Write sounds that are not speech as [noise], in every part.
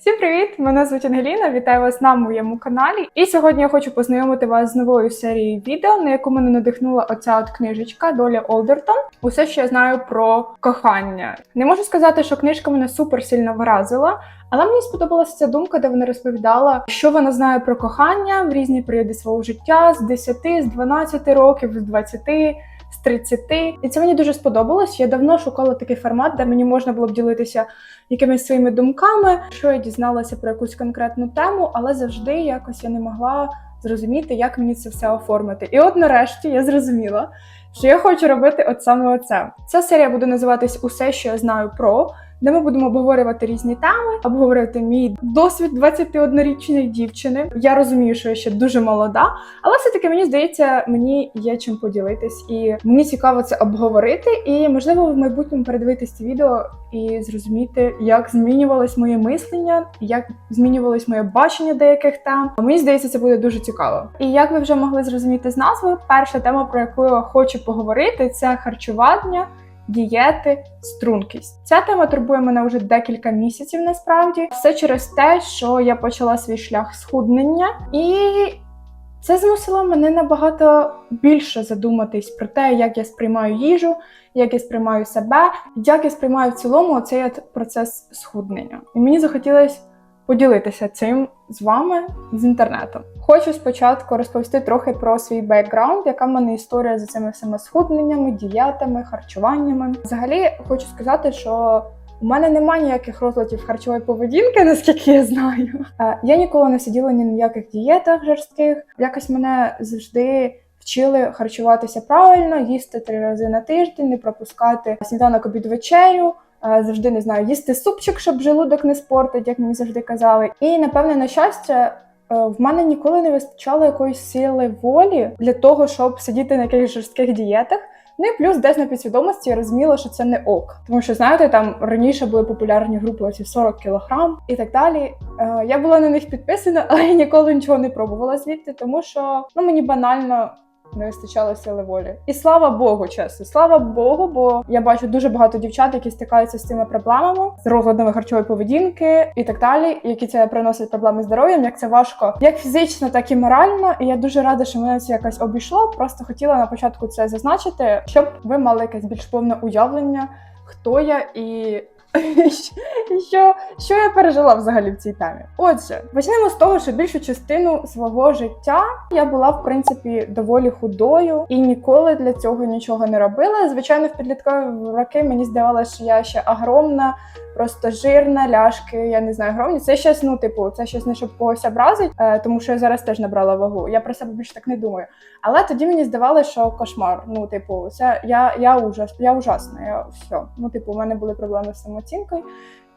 Всім привіт! Мене звуть Ангеліна. Вітаю вас на моєму каналі. І сьогодні я хочу познайомити вас з новою серією відео, на яку мене надихнула оця от книжечка Доля Олдертон. Усе, що я знаю про кохання. Не можу сказати, що книжка мене супер сильно вразила. Але мені сподобалася ця думка, де вона розповідала, що вона знає про кохання в різні періоди свого життя з 10, з 12 років, з 20, з 30. І це мені дуже сподобалось. Я давно шукала такий формат, де мені можна було б ділитися якимись своїми думками, що я дізналася про якусь конкретну тему, але завжди якось я не могла зрозуміти, як мені це все оформити. І от нарешті я зрозуміла, що я хочу робити от саме оце. Ця серія буде називатись Усе, що я знаю про. Де ми будемо обговорювати різні теми, обговорювати мій досвід 21-річної дівчини. Я розумію, що я ще дуже молода, але все-таки мені здається, мені є чим поділитись, і мені цікаво це обговорити. І можливо, в майбутньому передивитись це відео і зрозуміти, як змінювалось моє мислення, як змінювалось моє бачення деяких тем. Мені здається, це буде дуже цікаво. І як ви вже могли зрозуміти з назви, перша тема, про яку я хочу поговорити, це харчування. Дієти, стрункість. Ця тема турбує мене вже декілька місяців. Насправді все через те, що я почала свій шлях схуднення, і це змусило мене набагато більше задуматись про те, як я сприймаю їжу, як я сприймаю себе, як я сприймаю в цілому цей процес схуднення. І мені захотілося поділитися цим з вами з інтернетом. Хочу спочатку розповісти трохи про свій бекграунд, яка в мене історія за цими всіма схудненнями, дієтами, харчуваннями. Взагалі хочу сказати, що у мене немає ніяких розладів харчової поведінки, [laughs] наскільки я знаю. Е, Я ніколи не сиділа ні на яких дієтах жорстких. Якось мене завжди вчили харчуватися правильно, їсти три рази на тиждень, не пропускати сніданок обід вечерю. Е, Завжди не знаю, їсти супчик, щоб желудок не спортить, як мені завжди казали. І напевне, на щастя, е, в мене ніколи не вистачало якоїсь сили волі для того, щоб сидіти на якихось жорстких дієтах. Ну і плюс десь на підсвідомості я розуміла, що це не ок. Тому що, знаєте, там раніше були популярні групи оці 40 кілограм і так далі. Е, я була на них підписана, [laughs] але я ніколи нічого не пробувала звідти, тому що ну мені банально. Не вистачало сили волі. І слава Богу, чесно, слава Богу, бо я бачу дуже багато дівчат, які стикаються з цими проблемами, з розладами харчової поведінки і так далі, які це приносять проблеми здоров'ям, як це важко, як фізично, так і морально. І я дуже рада, що мене це якось обійшло. Просто хотіла на початку це зазначити, щоб ви мали якесь більш повне уявлення, хто я і [laughs] що, що я пережила взагалі в цій темі? Отже, почнемо з того, що більшу частину свого життя я була в принципі доволі худою і ніколи для цього нічого не робила. Звичайно, в підліткові роки мені здавалося, що я ще огромна, просто жирна, ляшки, я не знаю, огромні. Це щось, ну, типу, це щось не щоб когось образить, е, тому що я зараз теж набрала вагу. Я про себе більше так не думаю. Але тоді мені здавалося, що кошмар. Ну, типу, це я, я ужас, я ужасна. Я все. Ну, типу, у мене були проблеми з самооцінкою.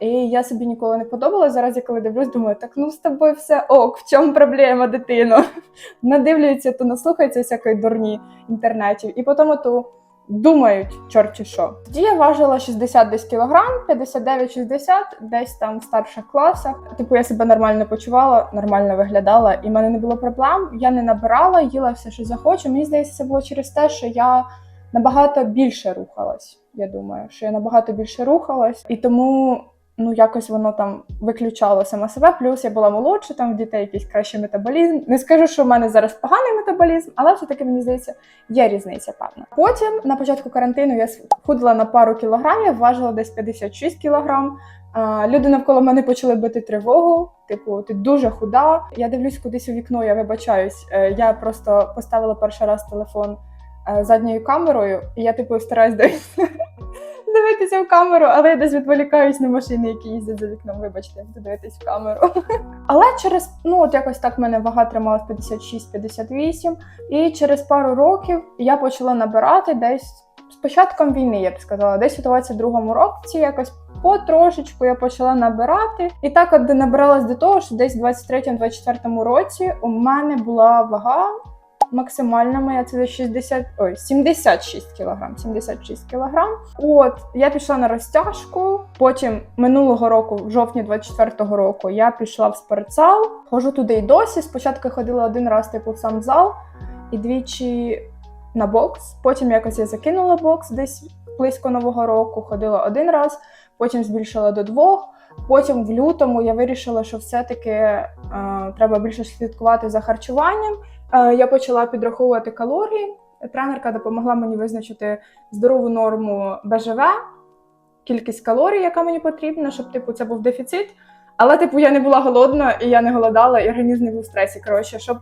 І я собі ніколи не подобала. Зараз я коли дивлюсь, думаю, так ну з тобою все ок, в чому проблема, дитино? [laughs] Надивлюється, то наслухається всякої дурні інтернетів, і потім ту думають, чорті що. Тоді я важила 60 десь кілограм, 59-60, десь там в старших класах. Типу, я себе нормально почувала, нормально виглядала, і в мене не було проблем. Я не набирала, їла все, що захочу. Мені здається, це було через те, що я набагато більше рухалась. Я думаю, що я набагато більше рухалась, і тому ну якось воно там виключало саме себе. Плюс я була молодша, там в дітей якийсь кращий метаболізм. Не скажу, що в мене зараз поганий метаболізм, але все-таки мені здається, є різниця певна. Потім на початку карантину я схудла на пару кілограмів, важила десь 56 кілограм. Люди навколо мене почали бити тривогу. Типу, ти дуже худа. Я дивлюсь кудись у вікно, я вибачаюсь. Е, Я просто поставила перший раз телефон задньою камерою, і я типу стараюсь дивитися в камеру, але я десь відволікаюсь на машини, які їздять за вікном. Вибачте, дивитись в камеру. Але через ну от якось так мене вага трималась 56-58, і через пару років я почала набирати десь з початком війни, я б сказала, десь у 22-му році якось. Потрошечку я почала набирати, і так от набиралась до того, що десь в 23-24 році у мене була вага максимальна моя це 60, ой, 76 кілограм. 76 кілограм. От я пішла на розтяжку. Потім минулого року, в жовтні 24-го року, я пішла в спортзал. Хожу туди й досі. Спочатку ходила один раз типу в сам зал і двічі на бокс. Потім якось я закинула бокс десь близько нового року. Ходила один раз, потім збільшила до двох. Потім в лютому я вирішила, що все-таки е, треба більше слідкувати за харчуванням. Е, я почала підраховувати калорії. Тренерка допомогла мені визначити здорову норму БЖВ, кількість калорій, яка мені потрібна, щоб типу це був дефіцит. Але, типу, я не була голодна і я не голодала, і організм не був в стресі. Коротше, щоб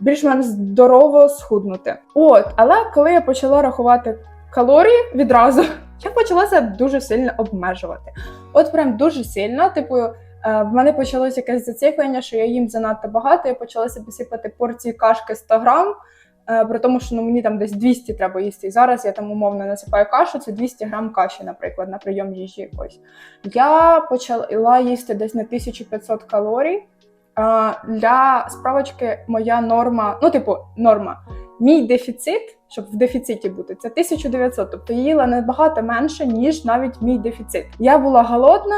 більш-менш здорово схуднути. От, але коли я почала рахувати калорії відразу, [laughs] я почала себе дуже сильно обмежувати. От прям дуже сильно. Типу, в мене почалося якесь зациклення, що я їм занадто багато. Я почала собі сипати порції кашки 100 грам. е, При тому, що ну, мені там десь 200 треба їсти. І зараз я там умовно насипаю кашу, це 200 грам каші, наприклад, на прийом їжі якось. Я почала їсти десь на 1500 калорій. Для справочки моя норма, ну, типу, норма. Мій дефіцит, щоб в дефіциті бути, це 1900. Тобто їла набагато менше, ніж навіть мій дефіцит. Я була голодна,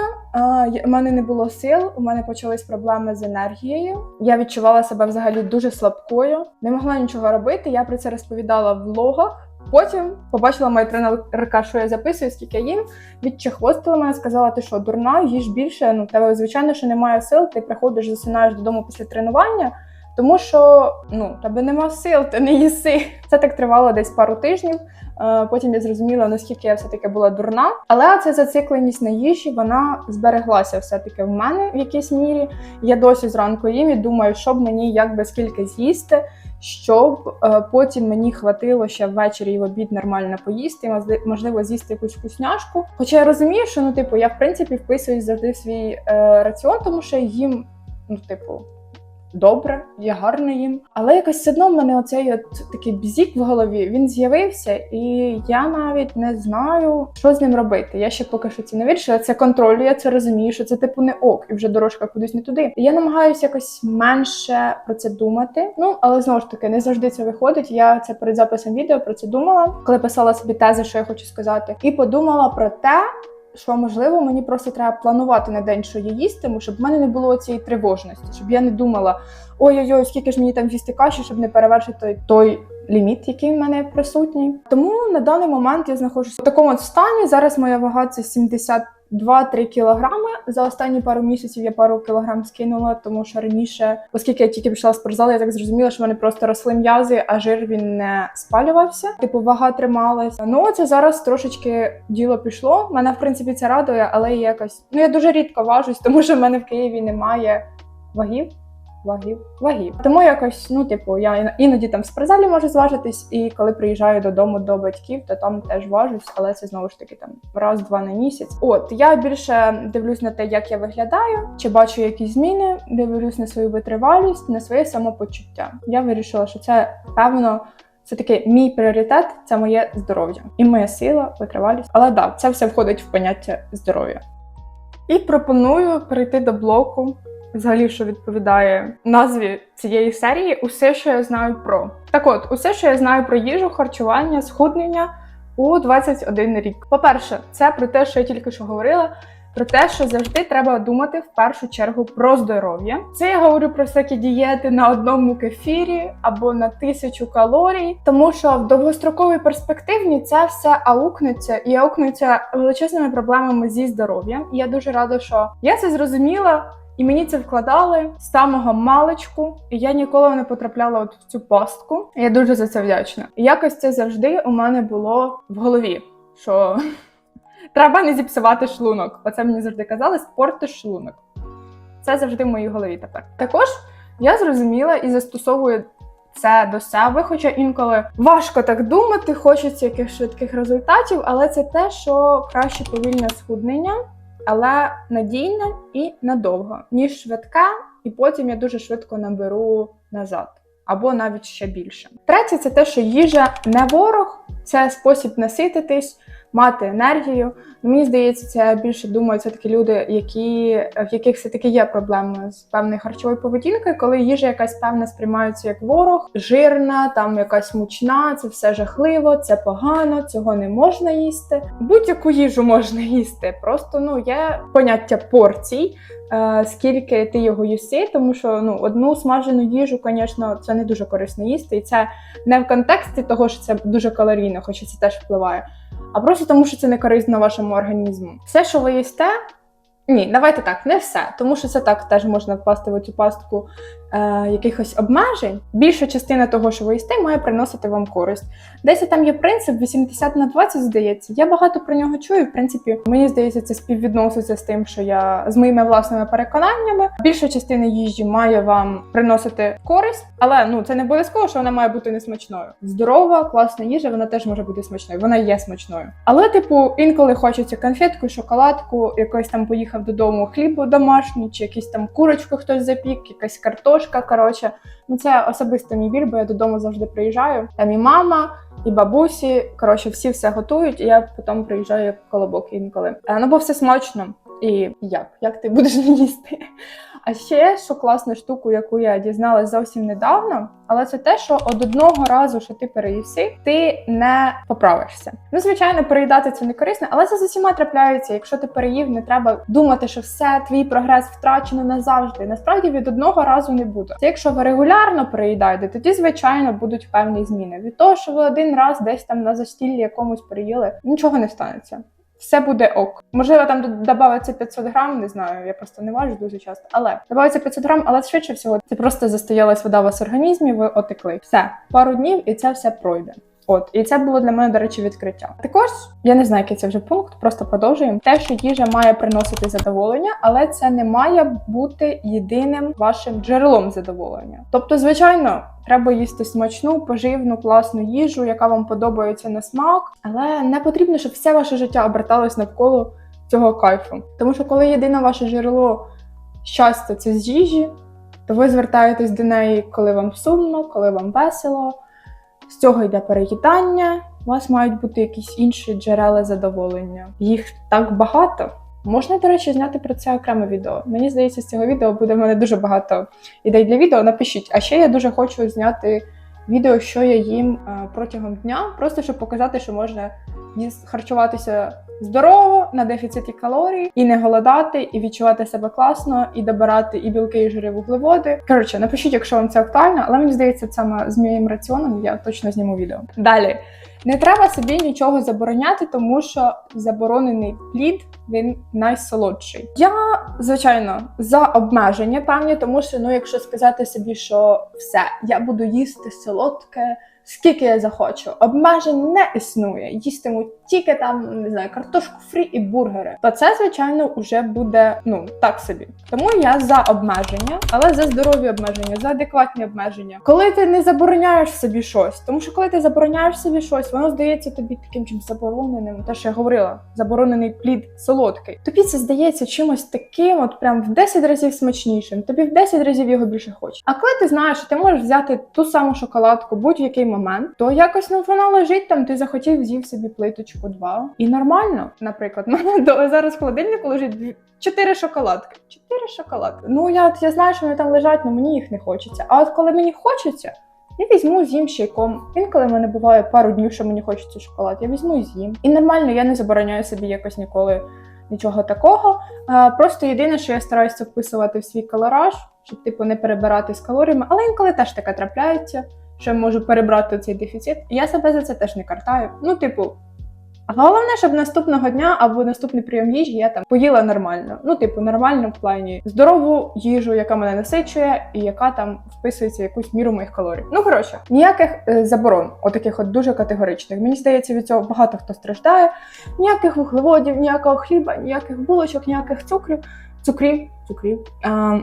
у мене не було сил, у мене почались проблеми з енергією. Я відчувала себе взагалі дуже слабкою, не могла нічого робити. Я про це розповідала в влогах. Потім побачила моя тренерка, що я записую, скільки я їм. Відчехвостила мене, сказала, ти що, дурна, їж більше. Ну, тебе, звичайно, що немає сил, ти приходиш, засинаєш додому після тренування, тому що ну, тебе нема сил, ти не їси. Це так тривало десь пару тижнів. Е, Потім я зрозуміла, наскільки я все-таки була дурна. Але ця зацикленість на їжі вона збереглася все-таки в мене в якійсь мірі. Я досі зранку їм і думаю, що б мені як би скільки з'їсти, щоб е, потім мені хватило ще ввечері і в обід нормально поїсти, можливо, з'їсти якусь вкусняшку. Хоча я розумію, що ну, типу, я в принципі вписуюсь завжди в свій е, раціон, тому що їм, ну, типу. Добре, я гарно їм. Але якось все одно в мене оцей от такий бзік в голові він з'явився, і я навіть не знаю, що з ним робити. Я ще поки що це не вирішила. Це контролю, я це розумію, що це типу не ок, і вже дорожка кудись не туди. Я намагаюся якось менше про це думати. Ну але знову ж таки, не завжди це виходить. Я це перед записом відео про це думала, коли писала собі тези, що я хочу сказати, і подумала про те. Що можливо, мені просто треба планувати на день, що я їстиму, щоб в мене не було цієї тривожності, щоб я не думала, ой-ой-ой, скільки ж мені там їсти каші, щоб не перевершити той, ліміт, який в мене присутній. Тому на даний момент я знаходжуся в такому от стані. Зараз моя вага це 72-3 кілограми. За останні пару місяців я пару кілограм скинула, тому що раніше, оскільки я тільки пішла спортзал, я так зрозуміла, що в мене просто росли м'язи, а жир він не спалювався. Типу вага трималась. Ну це зараз трошечки діло пішло. Мене в принципі це радує, але якось ну я дуже рідко важусь, тому що в мене в Києві немає вагів. Вагів, вагів. Тому якось, ну, типу, я іноді там в спортзалі можу зважитись, і коли приїжджаю додому до батьків, то там теж важусь, але це знову ж таки там раз-два на місяць. От я більше дивлюсь на те, як я виглядаю, чи бачу якісь зміни, дивлюсь на свою витривалість, на своє самопочуття. Я вирішила, що це певно. Це таки мій пріоритет, це моє здоров'я і моя сила, витривалість. Але да, це все входить в поняття здоров'я. І пропоную перейти до блоку, взагалі, що відповідає назві цієї серії Усе, що я знаю про. Так от, усе, що я знаю про їжу, харчування, схуднення у 21 рік. По-перше, це про те, що я тільки що говорила. Про те, що завжди треба думати в першу чергу про здоров'я. Це я говорю про всякі дієти на одному кефірі або на тисячу калорій, тому що в довгостроковій перспективі це все аукнеться і аукнеться величезними проблемами зі здоров'ям. І я дуже рада, що я це зрозуміла. І мені це вкладали з самого маличку, і я ніколи не потрапляла от в цю пастку. Я дуже за це вдячна. І якось це завжди у мене було в голові, що [laughs] треба не зіпсувати шлунок. Оце мені завжди казали, спорти шлунок. Це завжди в моїй голові тепер. Також я зрозуміла і застосовую це до себе, хоча інколи важко так думати, хочеться якихось швидких результатів, але це те, що краще повільне схуднення, але надійне і надовго, ніж швидка, і потім я дуже швидко наберу назад. Або навіть ще більше. Третє, це те, що їжа не ворог, це спосіб насититись, мати енергію. Мені здається, це більше думають це такі люди, які, в яких все-таки є проблеми з певною харчовою поведінкою, коли їжа якась певна сприймається як ворог, жирна, там якась мучна, це все жахливо, це погано, цього не можна їсти. Будь-яку їжу можна їсти. Просто ну є поняття порцій. е, Скільки ти його їси, тому що ну одну смажену їжу, звісно, це не дуже корисно їсти, і це не в контексті того, що це дуже калорійно, хоча це теж впливає, а просто тому, що це не корисно вашому організму. Все, що ви їсте, Ні, давайте так, не все, тому що це так теж можна впасти в цю пастку е, якихось обмежень. Більша частина того, що ви їсте, має приносити вам користь. Десь там є принцип 80 на 20, здається. Я багато про нього чую. В принципі, мені здається, це співвідноситься з тим, що я з моїми власними переконаннями. Більша частина їжі має вам приносити користь, але ну це не обов'язково, що вона має бути несмачною. Здорова, класна їжа, вона теж може бути смачною. Вона є смачною. Але, типу, інколи хочеться конфетку, шоколадку, якось там поїхав додому хліб домашній, чи якийсь там курочку хтось запік, якась картошка. Коротше, ну це особисто мій біль, бо я додому завжди приїжджаю. Там і мама, і бабусі. Коротше, всі все готують, і я потім приїжджаю як колобок інколи. Е, Ну бо все смачно. І як? Як ти будеш [laughs] їсти? А ще що класна штука, яку я дізналась зовсім недавно, але це те, що од одного разу, що ти переївси, ти не поправишся. Ну, звичайно, переїдати це не корисно, але це з усіма трапляється. Якщо ти переїв, не треба думати, що все, твій прогрес втрачено назавжди. Насправді від одного разу не буде. Це якщо ви регулярно переїдаєте, тоді звичайно будуть певні зміни. Від того, що ви один раз десь там на застіллі якомусь переїли, нічого не станеться. Все буде ок. Можливо, там додається 500 грам, не знаю, я просто не важу дуже часто. Але додається 500 грам, але швидше всього це просто застоялась вода у вас в організмі, ви отекли. Все, пару днів і це все пройде. От, і це було для мене, до речі, відкриття. Також я не знаю, який це вже пункт, просто продовжуємо. Те, що їжа має приносити задоволення, але це не має бути єдиним вашим джерелом задоволення. Тобто, звичайно, треба їсти смачну, поживну, класну їжу, яка вам подобається на смак, але не потрібно, щоб все ваше життя оберталось навколо цього кайфу. Тому що коли єдине ваше джерело щастя це з їжі, то ви звертаєтесь до неї, коли вам сумно, коли вам весело. З цього йде переїдання. У вас мають бути якісь інші джерела задоволення. Їх так багато. Можна, до речі, зняти про це окреме відео. Мені здається, з цього відео буде в мене дуже багато ідей для відео. Напишіть. А ще я дуже хочу зняти відео, що я їм е, протягом дня, просто щоб показати, що можна харчуватися здорово на дефіциті калорій, і не голодати, і відчувати себе класно, і добирати і білки, і жири, вуглеводи. Коротше, напишіть, якщо вам це актуально, але мені здається, саме з моїм раціоном я точно зніму відео. Далі. Не треба собі нічого забороняти, тому що заборонений плід він найсолодший. Я, звичайно, за обмеження певні, тому що ну, якщо сказати собі, що все, я буду їсти солодке. Скільки я захочу, обмежень не існує. Їстиму тільки там не знаю, картошку фрі і бургери. То це, звичайно, вже буде ну так собі. Тому я за обмеження, але за здорові обмеження, за адекватні обмеження. Коли ти не забороняєш собі щось, тому що коли ти забороняєш собі щось, воно здається тобі таким чим забороненим. Те, що я говорила, заборонений плід солодкий. Тобі це здається чимось таким, от прям в 10 разів смачнішим. Тобі в 10 разів його більше хоче. А коли ти знаєш, що ти можеш взяти ту саму шоколадку будь-який момент, то якось ну вона лежить там, ти захотів з'їв собі плиточку два. І нормально, наприклад, [laughs] до- зараз в холодильнику лежить чотири шоколадки. Чотири шоколадки. Ну я, я знаю, що вони там лежать, але мені їх не хочеться. А от коли мені хочеться. Я візьму з'їм чайком. Інколи в мене буває пару днів, що мені хочеться шоколад. Я візьму і з'їм. І нормально, я не забороняю собі якось ніколи нічого такого. А, просто єдине, що я стараюся вписувати в свій калораж, щоб типу не перебирати з калоріями, але інколи теж таке трапляється, що я можу перебрати цей дефіцит. Я себе за це теж не картаю. Ну, типу. Головне, щоб наступного дня або наступний прийом їжі я там поїла нормально. Ну, типу, нормально в плані здорову їжу, яка мене насичує, і яка там вписується в якусь міру моїх калорій. Ну коротше, ніяких е, заборон, отаких от дуже категоричних. Мені здається, від цього багато хто страждає. Ніяких вуглеводів, ніякого хліба, ніяких булочок, ніяких цукрів, цукрів, цукрів. А,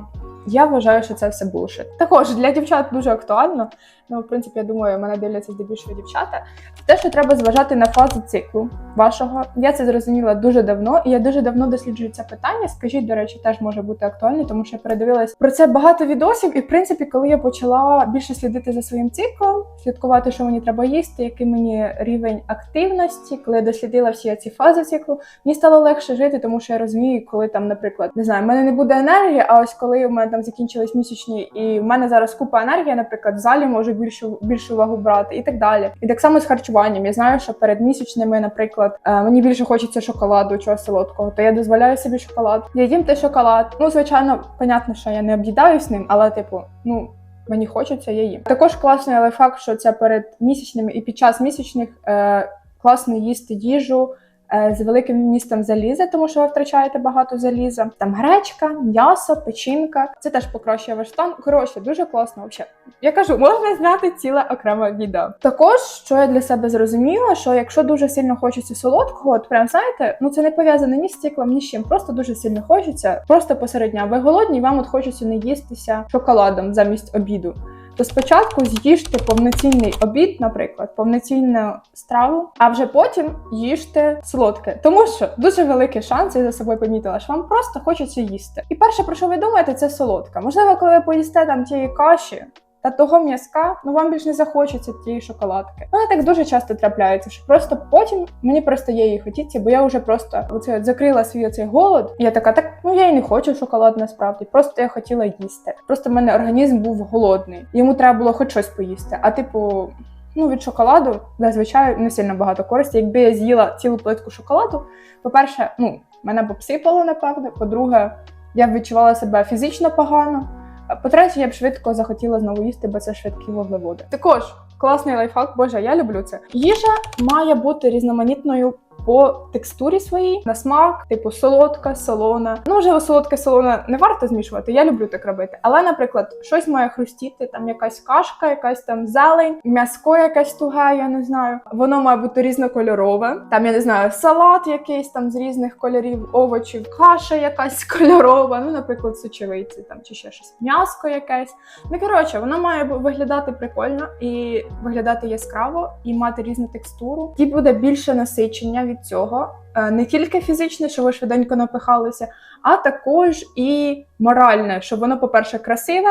я вважаю, що це все булшит. Також для дівчат дуже актуально. Ну, в принципі, я думаю, мене дивляться здебільшого дівчата. Те, що треба зважати на фазу циклу вашого. Я це зрозуміла дуже давно, і я дуже давно досліджую це питання. Скажіть, до речі, теж може бути актуально, тому що я передивилась про це багато відосів. І в принципі, коли я почала більше слідити за своїм циклом, слідкувати, що мені треба їсти, який мені рівень активності, коли я дослідила всі ці фази циклу, мені стало легше жити, тому що я розумію, коли там, наприклад, не знаю, в мене не буде енергії, а ось коли в мене там закінчились місячні, і в мене зараз купа енергії, наприклад, в залі можу більшу більшу увагу брати і так далі. І так само з харчуванням. Я знаю, що перед місячними, наприклад, е, мені більше хочеться шоколаду, чогось солодкого, то я дозволяю собі шоколад. Я їм той шоколад. Ну, звичайно, понятно, що я не об'їдаюсь ним, але типу, ну. Мені хочеться, я їм. Також класний лайфхак, що це перед місячними і під час місячних е, класно їсти їжу з великим вмістом заліза, тому що ви втрачаєте багато заліза. Там гречка, м'ясо, печінка. Це теж покращує ваш стан. Коротше, дуже класно. Взагалі. Я кажу, можна зняти ціле окреме відео. Також, що я для себе зрозуміла, що якщо дуже сильно хочеться солодкого, от прям знаєте, ну це не пов'язане ні з циклом, ні з чим. Просто дуже сильно хочеться. Просто посередня. Ви голодні, вам от хочеться не їстися шоколадом замість обіду. То спочатку з'їжте повноцінний обід, наприклад, повноцінну страву, а вже потім їжте солодке. Тому що дуже великий шанс, я за собою помітила, що вам просто хочеться їсти. І перше, про що ви думаєте, це солодка. Можливо, коли ви поїсте там тієї каші. Та того м'язка, ну вам більш не захочеться тієї шоколадки. Мене так дуже часто трапляється, що просто потім мені просто є її хотіться, бо я вже просто оце закрила свій оцей голод. І я така, так ну я і не хочу шоколад насправді. Просто я хотіла їсти. Просто в мене організм був голодний. Йому треба було хоч щось поїсти. А типу, ну від шоколаду зазвичай не сильно багато користі. Якби я з'їла цілу плитку шоколаду, по-перше, ну мене б обсипало, напевне. По-друге, я б відчувала себе фізично погано. По-третє, я б швидко захотіла знову їсти, бо це швидкі вуглеводи. Також класний лайфхак, боже, я люблю це. Їжа має бути різноманітною по текстурі своїй, на смак, типу солодка, солона. Ну, можливо, солодка, солона не варто змішувати. Я люблю так робити. Але, наприклад, щось має хрустіти, там якась кашка, якась там зелень, м'яско якась туга, я не знаю. Воно має бути різнокольорове. Там я не знаю, салат якийсь там з різних кольорів, овочів, каша якась [laughs] кольорова. Ну, наприклад, сочевиці там чи ще щось. М'яско якесь. Ну коротше, воно має виглядати прикольно і виглядати яскраво, і мати різну текстуру. І буде більше насичення від цього. Е, Не тільки фізичне, що ви швиденько напихалися, а також і моральне, що воно, по-перше, красиве,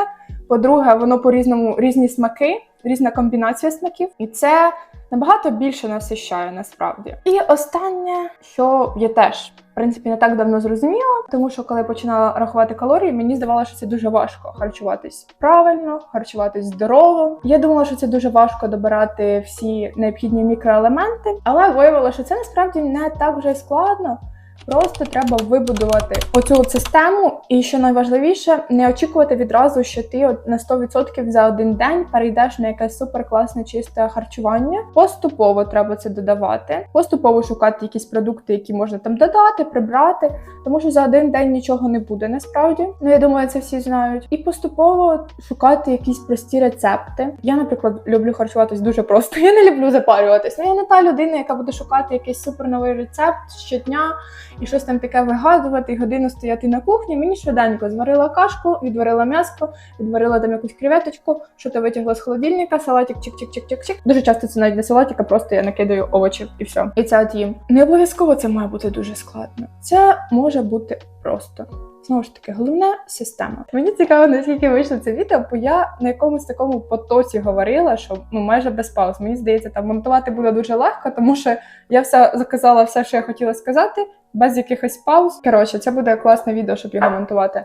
по-друге, воно по-різному різні смаки, різна комбінація смаків, і це набагато більше насищає насправді. І останнє, що є теж принципі не так давно зрозуміла, тому що коли починала рахувати калорії, мені здавалося, що це дуже важко харчуватись правильно, харчуватись здорово. Я думала, що це дуже важко добирати всі необхідні мікроелементи, але виявилося, що це насправді не так вже складно. Просто треба вибудувати оцю систему, і що найважливіше, не очікувати відразу, що ти на 100% за один день перейдеш на якесь суперкласне чисте харчування. Поступово треба це додавати, поступово шукати якісь продукти, які можна там додати, прибрати, тому що за один день нічого не буде насправді. Ну я думаю, це всі знають. І поступово шукати якісь прості рецепти. Я, наприклад, люблю харчуватись дуже просто. [laughs] Я не люблю запарюватись. Ну я не та людина, яка буде шукати якийсь суперновий рецепт щодня і щось там таке вигадувати, і годину стояти на кухні. Мені швиденько зварила кашку, відварила м'яско, відварила там якусь креветочку, що то витягла з холодильника, салатик, чик-чик-чик-чик-чик. Дуже часто це навіть не салатик, а просто я накидаю овочі і все. І це от їм. Не обов'язково це має бути дуже складно. Це може бути просто. Знову ж таки, головне система. Мені цікаво, наскільки вийшло це відео, бо я на якомусь такому потоці говорила, що ну майже без пауз. Мені здається, там монтувати буде дуже легко, тому що я все заказала все, що я хотіла сказати, без якихось пауз. Коротше, це буде класне відео, щоб його монтувати.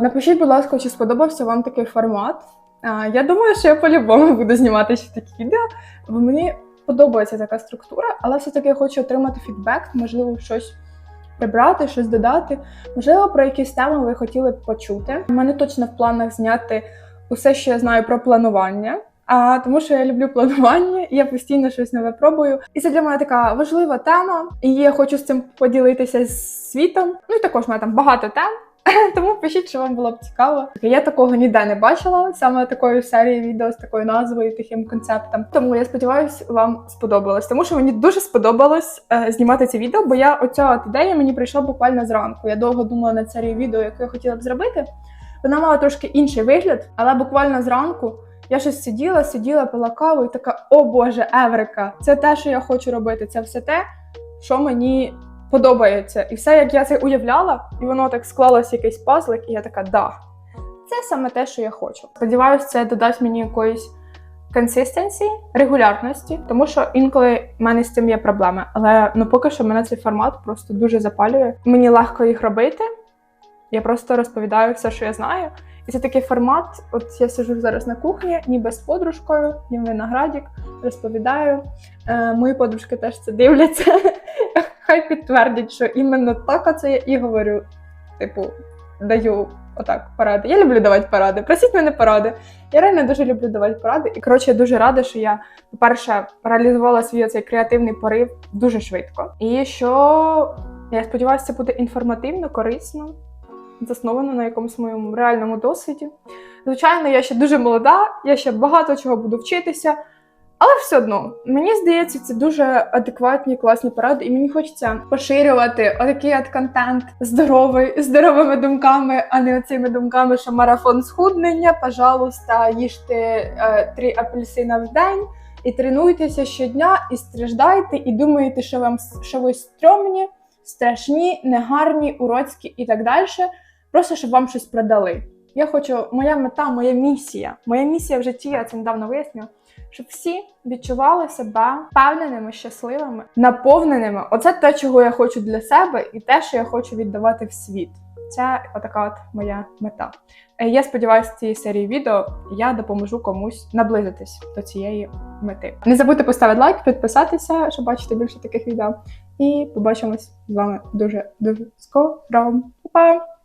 Напишіть, будь ласка, чи сподобався вам такий формат. Я думаю, що я по-любому буду знімати ще такі відео, бо мені подобається така структура, але все-таки я хочу отримати фідбек, можливо, щось прибрати, щось додати. Можливо, про якісь теми ви хотіли б почути. У мене точно в планах зняти усе, що я знаю про планування. А тому, що я люблю планування, і я постійно щось нове пробую. І це для мене така важлива тема. І я хочу з цим поділитися з світом. Ну і також в мене там багато тем. [laughs] Тому пишіть, що вам було б цікаво. Я такого ніде не бачила, саме такої серії відео з такою назвою, таким концептом. Тому я сподіваюся, вам сподобалось. Тому що мені дуже сподобалось е, знімати це відео, бо я оця ідея мені прийшла буквально зранку. Я довго думала над серією відео, яку я хотіла б зробити. Вона мала трошки інший вигляд, але буквально зранку я щось сиділа, сиділа, пила каву і така: о Боже, Еврика! Це те, що я хочу робити. Це все те, що мені подобається. І все, як я це уявляла, і воно так склалось якийсь пазлик, і я така, да, це саме те, що я хочу. Сподіваюсь, це додасть мені якоїсь консистенції, регулярності, тому що інколи в мене з цим є проблеми. Але ну поки що мене цей формат просто дуже запалює. Мені легко їх робити. Я просто розповідаю все, що я знаю. І це такий формат. От я сижу зараз на кухні, ніби з подружкою, їм виноградик, розповідаю. Е, мої подружки теж це дивляться. [laughs] Хай підтвердять, що іменно так оце я і говорю. Типу, даю Отак, поради. Я люблю давати поради. Просіть мене поради. Я реально дуже люблю давати поради. І коротше, я дуже рада, що я, по-перше, реалізувала свій цей креативний порив дуже швидко. І що я сподіваюся, це буде інформативно, корисно, засновано на якомусь моєму реальному досвіді. Звичайно, я ще дуже молода, я ще багато чого буду вчитися. Але все одно, мені здається, це дуже адекватні, класні поради, і мені хочеться поширювати отакий от контент здоровий, здоровими думками, а не оцими думками, що марафон схуднення, пожалуйста, їжте е, три апельсина в день і тренуйтеся щодня, і страждайте, і думаєте, що вам що ви стрьомні, страшні, негарні, уродські і так далі. Просто щоб вам щось продали. Я хочу, моя мета, моя місія, моя місія в житті, я це недавно вияснила щоб всі відчували себе впевненими, щасливими, наповненими. Оце те, чого я хочу для себе, і те, що я хочу віддавати в світ. Це отака от моя мета. Е, Я сподіваюся, з цієї серії відео я допоможу комусь наблизитись до цієї мети. Не забудьте поставити лайк, підписатися, щоб бачити більше таких відео. І побачимось з вами дуже дуже скоро. Па-па!